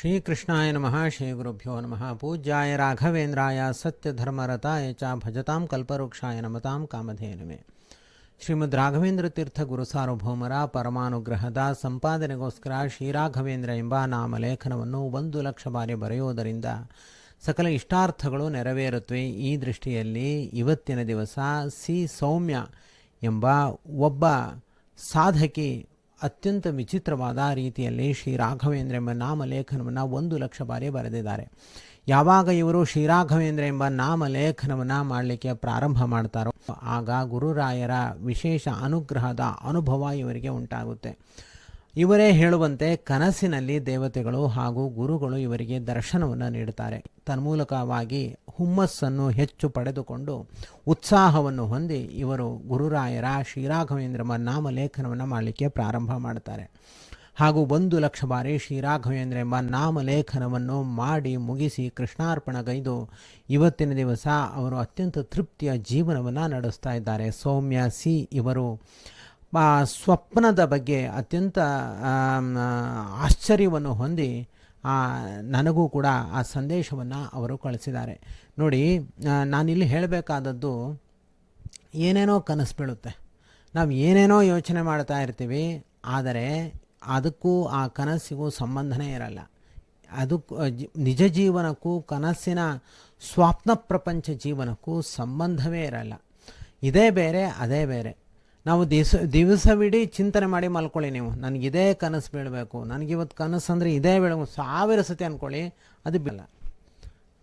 ಶ್ರೀಕೃಷ್ಣಾಯ ನಮಃ ಶ್ರೀ ಗುರುಭ್ಯೋ ನಮಃ, ಪೂಜ್ಯಾಯ ರಾಘವೇಂದ್ರಾಯ, ಸತ್ಯಧರ್ಮರತಾಯ ಚ ಭಜತಾಂ ಕಲ್ಪವೃಕ್ಷಾಯ ನಮತಾಂ ಕಾಮಧೇನುವೆ ಶ್ರೀಮದ್ ರಾಘವೇಂದ್ರ ತೀರ್ಥ ಗುರು ಸಾರ್ವಭೌಮರ ಪರಮಾನುಗ್ರಹದ ಸಂಪಾದನೆಗೋಸ್ಕರ ಶ್ರೀರಾಘವೇಂದ್ರ ಎಂಬ ನಾಮಲೇಖನವನ್ನು ಒಂದು ಲಕ್ಷ ಬಾರಿ ಬರೆಯುವುದರಿಂದ ಸಕಲ ಇಷ್ಟಾರ್ಥಗಳು ನೆರವೇರುತ್ತವೆ. ಈ ದೃಷ್ಟಿಯಲ್ಲಿ ಇವತ್ತಿನ ದಿವಸ ಸಿ ಸೌಮ್ಯ ಎಂಬ ಒಬ್ಬ ಸಾಧಕಿ ಅತ್ಯಂತ ವಿಚಿತ್ರವಾದ ರೀತಿಯಲ್ಲಿ ಶ್ರೀ ರಾಘವೇಂದ್ರ ಎಂಬ ನಾಮಲೇಖನವನ್ನು ಒಂದು ಲಕ್ಷ ಬಾರಿ ಬರೆದಿದ್ದಾರೆ. ಯಾವಾಗ ಇವರು ಶ್ರೀರಾಘವೇಂದ್ರ ಎಂಬ ನಾಮಲೇಖನವನ್ನು ಮಾಡಲಿಕ್ಕೆ ಪ್ರಾರಂಭ ಮಾಡ್ತಾರೋ, ಆಗ ಗುರುರಾಯರ ವಿಶೇಷ ಅನುಗ್ರಹದ ಅನುಭವ ಇವರಿಗೆ ಉಂಟಾಗುತ್ತೆ. ಇವರೇ ಹೇಳುವಂತೆ ಕನಸಿನಲ್ಲಿ ದೇವತೆಗಳು ಹಾಗೂ ಗುರುಗಳು ಇವರಿಗೆ ದರ್ಶನವನ್ನು ನೀಡುತ್ತಾರೆ. ತನ್ಮೂಲಕವಾಗಿ ಹುಮ್ಮಸ್ಸನ್ನು ಹೆಚ್ಚು ಪಡೆದುಕೊಂಡು ಉತ್ಸಾಹವನ್ನು ಹೊಂದಿ ಇವರು ಗುರುರಾಯರ ಶ್ರೀರಾಘವೇಂದ್ರ ನಾಮಲೇಖನವನ್ನು ಮಾಡಲಿಕ್ಕೆ ಪ್ರಾರಂಭ ಮಾಡ್ತಾರೆ. ಹಾಗೂ ಒಂದು ಲಕ್ಷ ಬಾರಿ ಶ್ರೀರಾಘವೇಂದ್ರ ಎಂಬ ನಾಮಲೇಖನವನ್ನು ಮಾಡಿ ಮುಗಿಸಿ ಕೃಷ್ಣಾರ್ಪಣಗೈದು ಇವತ್ತಿನ ದಿವಸ ಅವರು ಅತ್ಯಂತ ತೃಪ್ತಿಯ ಜೀವನವನ್ನು ನಡೆಸ್ತಾ ಇದ್ದಾರೆ. ಸೌಮ್ಯ, ಸಿ, ಇವರು ಆ, ಸ್ವಪ್ನದ ಬಗ್ಗೆ ಅತ್ಯಂತ ಆಶ್ಚರ್ಯವನ್ನು ಹೊಂದಿ ಆ, ನನಗೂ ಕೂಡ ಆ ಸಂದೇಶವನ್ನು ಅವರು ಕಳಿಸಿದ್ದಾರೆ. ನೋಡಿ ನಾನಿಲ್ಲಿ ಹೇಳಬೇಕಾದದ್ದು ಏನೇನೋ ಕನಸು ಬೀಳುತ್ತೆ. ನಾವು ಏನೇನೋ ಯೋಚನೆ ಮಾಡ್ತಾ ಇರ್ತೀವಿ ಆದರೆ ಅದಕ್ಕೂ ಆ ಕನಸಿಗೂ ಸಂಬಂಧನೇ ಇರಲ್ಲ. ಅದಕ್ಕೂ ನಿಜ ಜೀವನಕ್ಕೂ ಕನಸಿನ ಸ್ವಪ್ನ ಪ್ರಪಂಚ ಜೀವನಕ್ಕೂ ಸಂಬಂಧವೇ ಇರಲ್ಲ. ಇದೇ ಬೇರೆ ಅದೇ ಬೇರೆ. ನಾವು ದಿವಸ ದಿವಸವಿಡೀ ಚಿಂತನೆ ಮಾಡಿ ಮಲ್ಕೊಳ್ಳಿ ನೀವು. ನನಗಿದೇ ಕನಸು ಬೀಳಬೇಕು. ನನಗಿವತ್ತು ಕನಸು ಅಂದರೆ ಇದೇ ಬೀಳಬೇಕು. ಸಾವಿರ ಸತಿ ಅಂದ್ಕೊಳ್ಳಿ ಅದು ಬೀಳಲ್ಲ.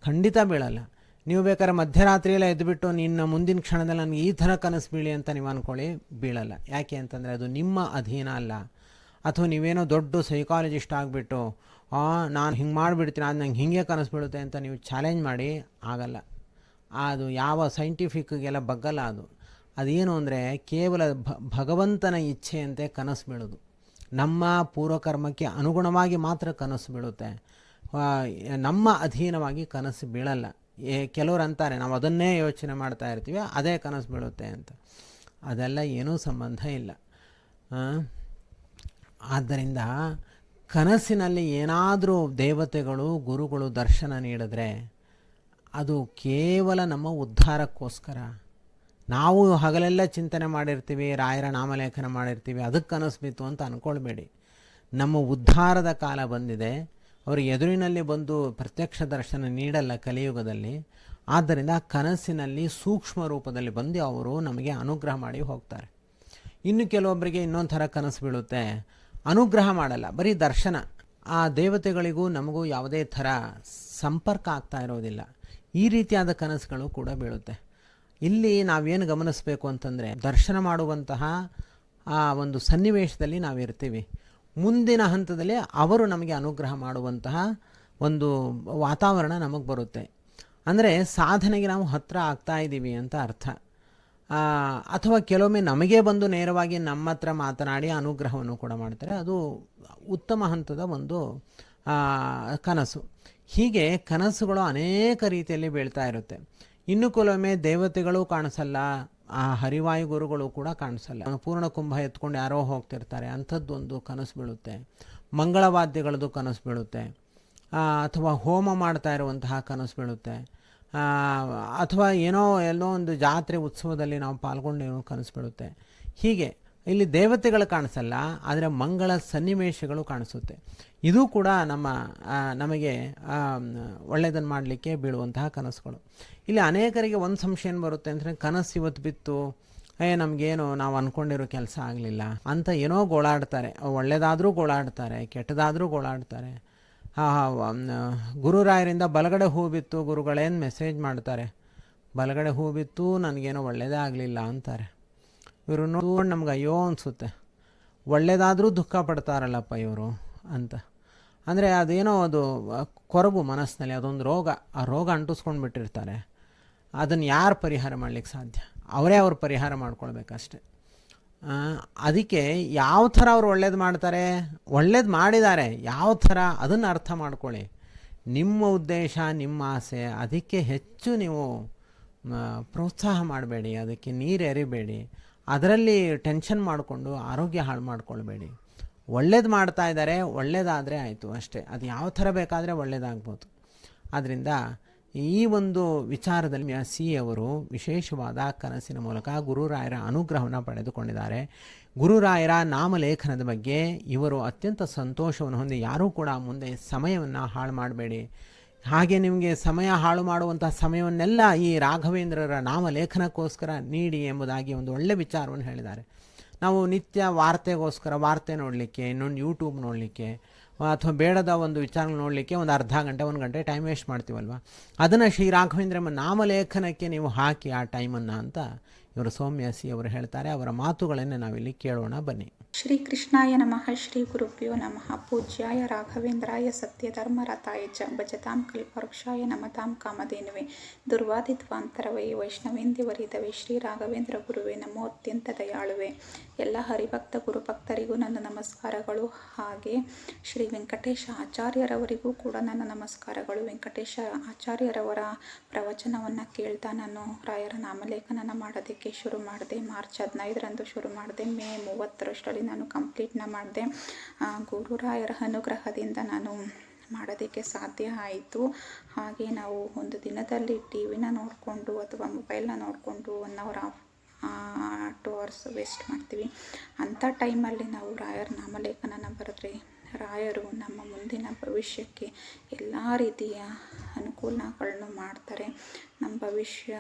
ಖಂಡಿತ ಬೀಳಲ್ಲ. ನೀವು ಬೇಕಾದ್ರೆ ಮಧ್ಯರಾತ್ರಿಯೆಲ್ಲ ಎದ್ದುಬಿಟ್ಟು ನಿನ್ನ ಮುಂದಿನ ಕ್ಷಣದಲ್ಲಿ ನನಗೆ ಈ ಥರ ಕನಸು ಬೀಳಿ ಅಂತ ನೀವು ಅಂದ್ಕೊಳ್ಳಿ ಬೀಳಲ್ಲ. ಯಾಕೆ ಅಂತಂದರೆ ಅದು ನಿಮ್ಮ ಅಧೀನ ಅಲ್ಲ. ಅಥವಾ ನೀವೇನೋ ದೊಡ್ಡ ಸೈಕಾಲಜಿಸ್ಟ್ ಆಗಿಬಿಟ್ಟು ನಾನು ಹಿಂಗೆ ಮಾಡಿಬಿಡ್ತೀನಿ ಅದು ನಂಗೆ ಹಿಂಗೆ ಕನಸು ಬೀಳುತ್ತೆ ಅಂತ ನೀವು ಚಾಲೆಂಜ್ ಮಾಡಿ, ಆಗಲ್ಲ. ಅದು ಯಾವ ಸೈಂಟಿಫಿಕ್ಗೆಲ್ಲ ಬಗ್ಗಲ್ಲ ಅದು. ಅದೇನು ಅಂದರೆ ಕೇವಲ ಭಗವಂತನ ಇಚ್ಛೆಯಂತೆ ಕನಸು ಬೀಳೋದು. ನಮ್ಮ ಪೂರ್ವಕರ್ಮಕ್ಕೆ ಅನುಗುಣವಾಗಿ ಮಾತ್ರ ಕನಸು ಬೀಳುತ್ತೆ. ನಮ್ಮ ಅಧೀನವಾಗಿ ಕನಸು ಬೀಳಲ್ಲ. ಕೆಲವರು ಅಂತಾರೆ, ನಾವು ಅದನ್ನೇ ಯೋಚನೆ ಮಾಡ್ತಾ ಇರ್ತೀವಿ, ಅದೇ ಕನಸು ಬೀಳುತ್ತೆ ಅಂತ. ಅದೆಲ್ಲ ಏನೂ ಸಂಬಂಧ ಇಲ್ಲ? ಆದ್ದರಿಂದ ಕನಸಿನಲ್ಲಿ ಏನಾದರೂ ದೇವತೆಗಳು, ಗುರುಗಳು ದರ್ಶನ ನೀಡಿದ್ರೆ ಅದು ಕೇವಲ ನಮ್ಮ ಉದ್ಧಾರಕ್ಕೋಸ್ಕರ. ನಾವು ಹಗಲೆಲ್ಲ ಚಿಂತನೆ ಮಾಡಿರ್ತೀವಿ, ರಾಯರ ನಾಮಲೇಖನ ಮಾಡಿರ್ತೀವಿ, ಅದಕ್ಕೆ ಕನಸು ಬಿತ್ತು ಅಂತ ಅಂದ್ಕೊಳ್ಬೇಡಿ ನಮ್ಮ ಉದ್ಧಾರದ ಕಾಲ ಬಂದಿದೆ. ಅವರು ಎದುರಿನಲ್ಲಿ ಬಂದು ಪ್ರತ್ಯಕ್ಷ ದರ್ಶನ ನೀಡಲ್ಲ ಕಲಿಯುಗದಲ್ಲಿ. ಆದ್ದರಿಂದ ಕನಸಿನಲ್ಲಿ ಸೂಕ್ಷ್ಮ ರೂಪದಲ್ಲಿ ಬಂದು ಅವರು ನಮಗೆ ಅನುಗ್ರಹ ಮಾಡಿ ಹೋಗ್ತಾರೆ. ಇನ್ನು ಕೆಲವೊಬ್ಬರಿಗೆ ಇನ್ನೊಂದು ಥರ ಕನಸು ಬೀಳುತ್ತೆ. ಅನುಗ್ರಹ ಮಾಡಲ್ಲ, ಬರೀ ದರ್ಶನ. ಆ ದೇವತೆಗಳಿಗೂ ನಮಗೂ ಯಾವುದೇ ಥರ ಸಂಪರ್ಕ ಆಗ್ತಾ ಇರೋದಿಲ್ಲ. ಈ ರೀತಿಯಾದ ಕನಸುಗಳು ಕೂಡ ಬೀಳುತ್ತೆ. ಇಲ್ಲಿ ನಾವೇನು ಗಮನಿಸಬೇಕು ಅಂತಂದರೆ ದರ್ಶನ ಮಾಡುವಂತಹ ಆ ಒಂದು ಸನ್ನಿವೇಶದಲ್ಲಿ ನಾವಿರ್ತೀವಿ. ಮುಂದಿನ ಹಂತದಲ್ಲಿ ಅವರು ನಮಗೆ ಅನುಗ್ರಹ ಮಾಡುವಂತಹ ಒಂದು ವಾತಾವರಣ ನಮಗೆ ಬರುತ್ತೆ. ಅಂದರೆ ಸಾಧನೆಗೆ ನಾವು ಹತ್ತಿರ ಆಗ್ತಾ ಇದ್ದೀವಿ ಅಂತ ಅರ್ಥ. ಅಥವಾ ಕೆಲವೊಮ್ಮೆ ನಮಗೆ ಬಂದು ನೇರವಾಗಿ ನಮ್ಮ ಹತ್ರ ಮಾತನಾಡಿ ಅನುಗ್ರಹವನ್ನು ಕೂಡ ಮಾಡ್ತಾರೆ. ಅದು ಉತ್ತಮ ಹಂತದ ಒಂದು ಕನಸು. ಹೀಗೆ ಕನಸುಗಳು ಅನೇಕ ರೀತಿಯಲ್ಲಿ ಬೀಳ್ತಾ ಇರುತ್ತೆ. ಇನ್ನು ಕೆಲವೊಮ್ಮೆ ದೇವತೆಗಳು ಕಾಣಿಸಲ್ಲ, ಆ ಹರಿವಾಯು ಗುರುಗಳು ಕೂಡ ಕಾಣಿಸಲ್ಲ. ಪೂರ್ಣ ಕುಂಭ ಎತ್ಕೊಂಡು ಯಾರೋ ಹೋಗ್ತಿರ್ತಾರೆ, ಅಂಥದ್ದೊಂದು ಕನಸು ಬೀಳುತ್ತೆ. ಮಂಗಳವಾದ್ಯಗಳದ್ದು ಕನಸು ಬೀಳುತ್ತೆ. ಅಥವಾ ಹೋಮ ಮಾಡ್ತಾ ಇರುವಂತಹ ಕನಸು ಬೀಳುತ್ತೆ. ಅಥವಾ ಏನೋ ಎಲ್ಲೋ ಒಂದು ಜಾತ್ರೆ ಉತ್ಸವದಲ್ಲಿ ನಾವು ಪಾಲ್ಗೊಂಡಿರೋ ಕನಸು ಬೀಳುತ್ತೆ. ಹೀಗೆ ಇಲ್ಲಿ ದೇವತೆಗಳು ಕಾಣಿಸಲ್ಲ, ಆದರೆ ಮಂಗಳ ಸನ್ನಿವೇಶಗಳು ಕಾಣಿಸುತ್ತೆ. ಇದು ಕೂಡ ನಮ್ಮ ನಮಗೆ ಒಳ್ಳೆಯದನ್ನು ಮಾಡಲಿಕ್ಕೆ ಬೀಳುವಂತಹ ಕನಸುಗಳು. ಇಲ್ಲಿ ಅನೇಕರಿಗೆ ಒಂದು ಸಂಶಯ ಏನು ಬರುತ್ತೆ ಅಂದರೆ, ಕನಸು ಇವತ್ತು ಬಿತ್ತು, ಏ, ನಮಗೇನು ನಾವು ಅಂದ್ಕೊಂಡಿರೋ ಕೆಲಸ ಆಗಲಿಲ್ಲ ಅಂತ ಏನೋ ಗೋಳಾಡ್ತಾರೆ. ಒಳ್ಳೆಯದಾದರೂ ಗೋಳಾಡ್ತಾರೆ, ಕೆಟ್ಟದಾದರೂ ಗೋಳಾಡ್ತಾರೆ. ಗುರುರಾಯರಿಂದ ಬಲಗಡೆ ಹೂ ಬಿತ್ತು, ಗುರುಗಳೇನು ಮೆಸೇಜ್ ಮಾಡ್ತಾರೆ? ಬಲಗಡೆ ಹೂ ಬಿತ್ತು, ನನಗೇನೋ ಒಳ್ಳೆಯದೇ ಆಗಲಿಲ್ಲ ಅಂತಾರೆ. ಇವರು ನೋಡ್ಕೊಂಡು ನಮ್ಗೆ ಅಯ್ಯೋ ಅನಿಸುತ್ತೆ. ಒಳ್ಳೆಯದಾದರೂ ದುಃಖ ಪಡ್ತಾರಲ್ಲಪ್ಪ ಇವರು ಅಂತ. ಅಂದರೆ ಅದೇನೋ ಅದು ಕೊರಬು ಮನಸ್ಸಿನಲ್ಲಿ ಅದೊಂದು ರೋಗ, ಆ ರೋಗ ಅಂಟಿಸ್ಕೊಂಡು ಬಿಟ್ಟಿರ್ತಾರೆ. ಅದನ್ನು ಯಾರು ಪರಿಹಾರ ಮಾಡಲಿಕ್ಕೆ ಸಾಧ್ಯ? ಅವರೇ ಅವ್ರು ಪರಿಹಾರ ಮಾಡ್ಕೊಳ್ಬೇಕಷ್ಟೆ. ಅದಕ್ಕೆ ಯಾವ ಥರ ಅವ್ರು ಒಳ್ಳೇದು ಮಾಡ್ತಾರೆ? ಒಳ್ಳೇದು ಮಾಡಿದ್ದಾರೆ. ಯಾವ ಥರ? ಅದನ್ನು ಅರ್ಥ ಮಾಡ್ಕೊಳ್ಳಿ. ನಿಮ್ಮ ಉದ್ದೇಶ, ನಿಮ್ಮ ಆಸೆ, ಅದಕ್ಕೆ ಹೆಚ್ಚು ನೀವು ಪ್ರೋತ್ಸಾಹ ಮಾಡಬೇಡಿ. ಅದಕ್ಕೆ ನೀರು ಎರಿಬೇಡಿ. ಅದರಲ್ಲಿ ಟೆನ್ಷನ್ ಮಾಡಿಕೊಂಡು ಆರೋಗ್ಯ ಹಾಳು ಮಾಡ್ಕೊಳ್ಬೇಡಿ. ಒಳ್ಳೇದು ಮಾಡ್ತಾ ಇದ್ದಾರೆ ಒಳ್ಳೇದಾದರೆ ಆಯಿತು ಅಷ್ಟೇ. ಅದು ಯಾವ ಥರ ಬೇಕಾದರೆ ಒಳ್ಳೇದಾಗ್ಬೋದು. ಆದ್ದರಿಂದ ಈ ಒಂದು ವಿಚಾರದಲ್ಲಿ ಸಿ ಅವರು ವಿಶೇಷವಾದ ಕನಸಿನ ಮೂಲಕ ಗುರುರಾಯರ ಅನುಗ್ರಹವನ್ನು ಪಡೆದುಕೊಂಡಿದ್ದಾರೆ. ಗುರುರಾಯರ ನಾಮಲೇಖನದ ಬಗ್ಗೆ ಇವರು ಅತ್ಯಂತ ಸಂತೋಷವನ್ನು ಹೊಂದಿ ಯಾರೂ ಕೂಡ ಮುಂದೆ ಸಮಯವನ್ನು ಹಾಳು ಮಾಡಬೇಡಿ. ಹಾಗೆ ನಿಮಗೆ ಸಮಯ ಹಾಳು ಮಾಡುವಂತಹ ಸಮಯವನ್ನೆಲ್ಲ ಈ ರಾಘವೇಂದ್ರರ ನಾಮಲೇಖನಕ್ಕೋಸ್ಕರ ನೀಡಿ ಎಂಬುದಾಗಿ ಒಂದು ಒಳ್ಳೆಯ ವಿಚಾರವನ್ನು ಹೇಳಿದ್ದಾರೆ. ನಾವು ನಿತ್ಯ ವಾರ್ತೆಗೋಸ್ಕರ ವಾರ್ತೆ ನೋಡಲಿಕ್ಕೆ, ಇನ್ನೊಂದು ಯೂಟ್ಯೂಬ್ ನೋಡಲಿಕ್ಕೆ, ಅಥವಾ ಬೇಡದ ಒಂದು ವಿಚಾರ ನೋಡಲಿಕ್ಕೆ ಒಂದು ಅರ್ಧ ಗಂಟೆ, ಒಂದು ಗಂಟೆ ಟೈಮ್ ವೇಸ್ಟ್ ಮಾಡ್ತೀವಲ್ವ? ಅದನ್ನು ಶ್ರೀ ರಾಘವೇಂದ್ರಮ್ಮ ನಾಮಲೇಖನಕ್ಕೆ ನೀವು ಹಾಕಿ ಆ ಟೈಮನ್ನು ಅಂತ ಇವರು ಸೌಮ್ಯಾಸಿ ಅವರು ಹೇಳ್ತಾರೆ. ಅವರ ಮಾತುಗಳನ್ನೇ ನಾವಿಲ್ಲಿ ಕೇಳೋಣ. ಬನ್ನಿ. ಶ್ರೀ ಕೃಷ್ಣಾಯ ನಮಃ, ಶ್ರೀ ಗುರುಭ್ಯೋ ನಮಃ. ಪೂಜ್ಯಾಯ ರಾಘವೇಂದ್ರಾಯ ಸತ್ಯಧರ್ಮರತಾಯ ಚ ಭಜತಾಂ ಕಲ್ಪವೃಕ್ಷಾಯ ನಮತಾಂ ಕಾಮಧೇನುವೆ. ದುರ್ವಾದಿತ್ವಾಂತರವೇ ವೈಷ್ಣವೇಂದ್ಯವರಿದವೇ ಶ್ರೀ ರಾಘವೇಂದ್ರ ಗುರುವೆ ನಮೋ ಅತ್ಯಂತ ದಯಾಳುವೆ. ಎಲ್ಲ ಹರಿಭಕ್ತ ಗುರುಭಕ್ತರಿಗೂ ನನ್ನ ನಮಸ್ಕಾರಗಳು. ಹಾಗೆ ಶ್ರೀ ವೆಂಕಟೇಶ ಆಚಾರ್ಯರವರಿಗೂ ಕೂಡ ನನ್ನ ನಮಸ್ಕಾರಗಳು. ವೆಂಕಟೇಶ ಆಚಾರ್ಯರವರ ಪ್ರವಚನವನ್ನು ಕೇಳ್ತಾ ನಾನು ರಾಯರ ನಾಮಲೇಖನ ಮಾಡೋದಕ್ಕೆ ಶುರು ಮಾಡಿದೆ. ಮಾರ್ಚ್ ಹದಿನೈದರಂದು ಶುರು ಮಾಡಿದೆ. ಮೇ ಮೂವತ್ತರಷ್ಟರಲ್ಲಿ ನಾನು ಕಂಪ್ಲೀಟ್ನ ಮಾಡಿದೆ. ಗುರುರಾಯರ ಅನುಗ್ರಹದಿಂದ ನಾನು ಮಾಡೋದಕ್ಕೆ ಸಾಧ್ಯ ಆಯಿತು. ಹಾಗೆ ನಾವು ಒಂದು ದಿನದಲ್ಲಿ ಟಿ ವಿನ ನೋಡಿಕೊಂಡು ಅಥವಾ ಮೊಬೈಲ್ನ ನೋಡಿಕೊಂಡು one hour of two hours waste ಮಾಡ್ತೀವಿ. ಅಂಥ ಟೈಮಲ್ಲಿ ನಾವು ರಾಯರ ನಾಮಲೇಖನನ ಬರೆದ್ರೆ ರಾಯರು ನಮ್ಮ ಮುಂದಿನ ಭವಿಷ್ಯಕ್ಕೆ ಎಲ್ಲ ರೀತಿಯ ಅನುಕೂಲಗಳನ್ನು ಮಾಡ್ತಾರೆ. ನಮ್ಮ ಭವಿಷ್ಯ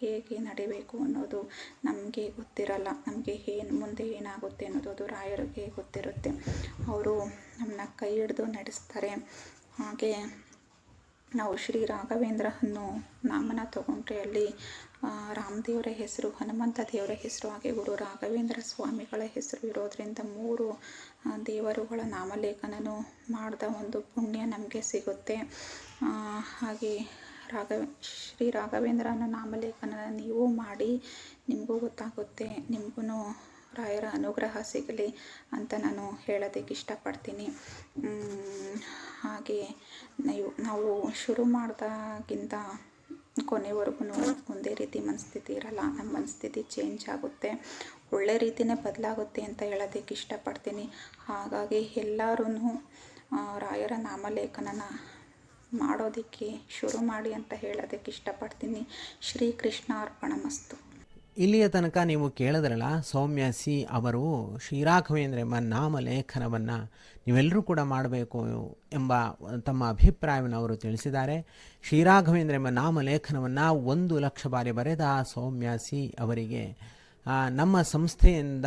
ಹೇಗೆ ನಡಿಬೇಕು ಅನ್ನೋದು ನಮಗೆ ಗೊತ್ತಿರಲ್ಲ. ನಮಗೆ ಏನು ಮುಂದೆ ಏನಾಗುತ್ತೆ ಅನ್ನೋದು ಅದು ರಾಯರಿಗೆ ಗೊತ್ತಿರುತ್ತೆ. ಅವರು ನಮ್ಮನ್ನ ಕೈ ಹಿಡಿದು ನಡೆಸ್ತಾರೆ. ಹಾಗೆ ನಾವು ಶ್ರೀ ರಾಘವೇಂದ್ರ ಅನ್ನೋ ನಾಮನ ತಗೊಂಡ್ರೆ ಅಲ್ಲಿ ರಾಮದೇವರ ಹೆಸರು, ಹನುಮಂತ ದೇವರ ಹೆಸರು, ಹಾಗೆ ಗುರು ರಾಘವೇಂದ್ರ ಸ್ವಾಮಿಗಳ ಹೆಸರು ಇರೋದರಿಂದ ಮೂರು ದೇವರುಗಳ ನಾಮಲೇಖನನು ಮಾಡಿದ ಒಂದು ಪುಣ್ಯ ನಮಗೆ ಸಿಗುತ್ತೆ. ಹಾಗೆ ರಾಘವ, ಶ್ರೀ ರಾಘವೇಂದ್ರ ಅನ್ನೋ ನಾಮಲೇಖನ ನೀವು ಮಾಡಿ ನಿಮಗೂ ಗೊತ್ತಾಗುತ್ತೆ ನಿಮಗೂ ರಾಯರ ಅನುಗ್ರಹ ಸಿಗಲಿ ಅಂತ ನಾನು ಹೇಳೋದಕ್ಕೆ ಇಷ್ಟಪಡ್ತೀನಿ. ಹಾಗೆ ನೀವು, ನಾವು ಶುರು ಮಾಡಿದಾಗಿಂತ ಕೊನೆವರೆಗೂ ಒಂದೇ ರೀತಿ ಮನಸ್ಥಿತಿ ಇರಲ್ಲ, ನಮ್ಮ ಮನಸ್ಥಿತಿ ಚೇಂಜ್ ಆಗುತ್ತೆ. ಒಳ್ಳೆ ರೀತಿಯೇ ಬದಲಾಗುತ್ತೆ ಅಂತ ಹೇಳೋದಕ್ಕೆ ಇಷ್ಟಪಡ್ತೀನಿ. ಹಾಗಾಗಿ ಎಲ್ಲರೂ ರಾಯರ ನಾಮಲೇಖನನ ಮಾಡೋದಕ್ಕೆ ಶುರು ಮಾಡಿ ಅಂತ ಹೇಳೋದಕ್ಕೆ ಇಷ್ಟಪಡ್ತೀನಿ. ಶ್ರೀ ಕೃಷ್ಣ ಅರ್ಪಣಮಸ್ತು. ಇಲ್ಲಿಯ ತನಕ ನೀವು ಕೇಳಿದ್ರಲ್ಲ, ಸೌಮ್ಯ ಸಿ ಅವರು ಶ್ರೀರಾಘವೇಂದ್ರ ಎಂಬ ನಾಮಲೇಖನವನ್ನು ನೀವೆಲ್ಲರೂ ಕೂಡ ಮಾಡಬೇಕು ಎಂಬ ತಮ್ಮ ಅಭಿಪ್ರಾಯವನ್ನು ಅವರು ತಿಳಿಸಿದ್ದಾರೆ. ಶ್ರೀರಾಘವೇಂದ್ರ ಎಂಬ ನಾಮಲೇಖನವನ್ನು ಒಂದು ಲಕ್ಷ ಬಾರಿ ಬರೆದ ಸೌಮ್ಯ ಸಿ ಅವರಿಗೆ ನಮ್ಮ ಸಂಸ್ಥೆಯಿಂದ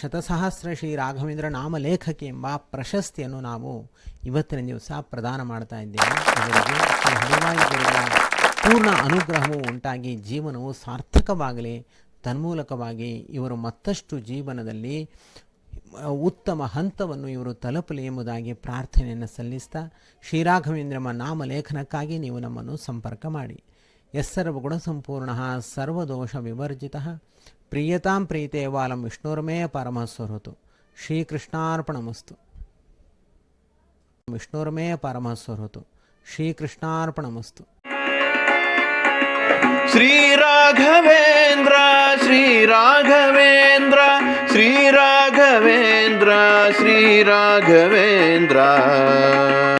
ಶತಸಹಸ್ರ ಶ್ರೀ ರಾಘವೇಂದ್ರ ನಾಮಲೇಖಕಿ ಎಂಬ ಪ್ರಶಸ್ತಿಯನ್ನು ನಾವು ಇವತ್ತಿನ ದಿವಸ ಪ್ರದಾನ ಮಾಡ್ತಾ ಇದ್ದೇವೆ. ಇವರಿಗೆ ಪೂರ್ಣ ಅನುಗ್ರಹವು ಉಂಟಾಗಿ ಜೀವನವು ಸಾರ್ಥಕವಾಗಲಿ. ತನ್ಮೂಲಕವಾಗಿ ಇವರು ಮತ್ತಷ್ಟು ಜೀವನದಲ್ಲಿ ಉತ್ತಮ ಹಂತವನ್ನು ಇವರು ತಲುಪಲಿ ಎಂಬುದಾಗಿ ಪ್ರಾರ್ಥನೆಯನ್ನು ಸಲ್ಲಿಸ್ತಾ ಶ್ರೀರಾಘವೇಂದ್ರಮ ನಾಮಲೇಖನಕ್ಕಾಗಿ ನೀವು ನಮ್ಮನ್ನು ಸಂಪರ್ಕ ಮಾಡಿ. ಎಸ್ಸರ್ವಗುಣ ಸಂಪೂರ್ಣ ಸರ್ವದೋಷ ವಿವರ್ಜಿತ ప్రియతాం ప్రీతే వాళ్ళం విష్ణుర్మే పరమస్వరుతు. శ్రీకృష్ణార్పణమస్తు. విష్ణుర్మే పరమస్వరుతు. శ్రీకృష్ణార్పణమస్తు. శ్రీరాఘవేంద్ర శ్రీరాఘవేంద్ర శ్రీరాఘవేంద్ర శ్రీరాఘవేంద్ర.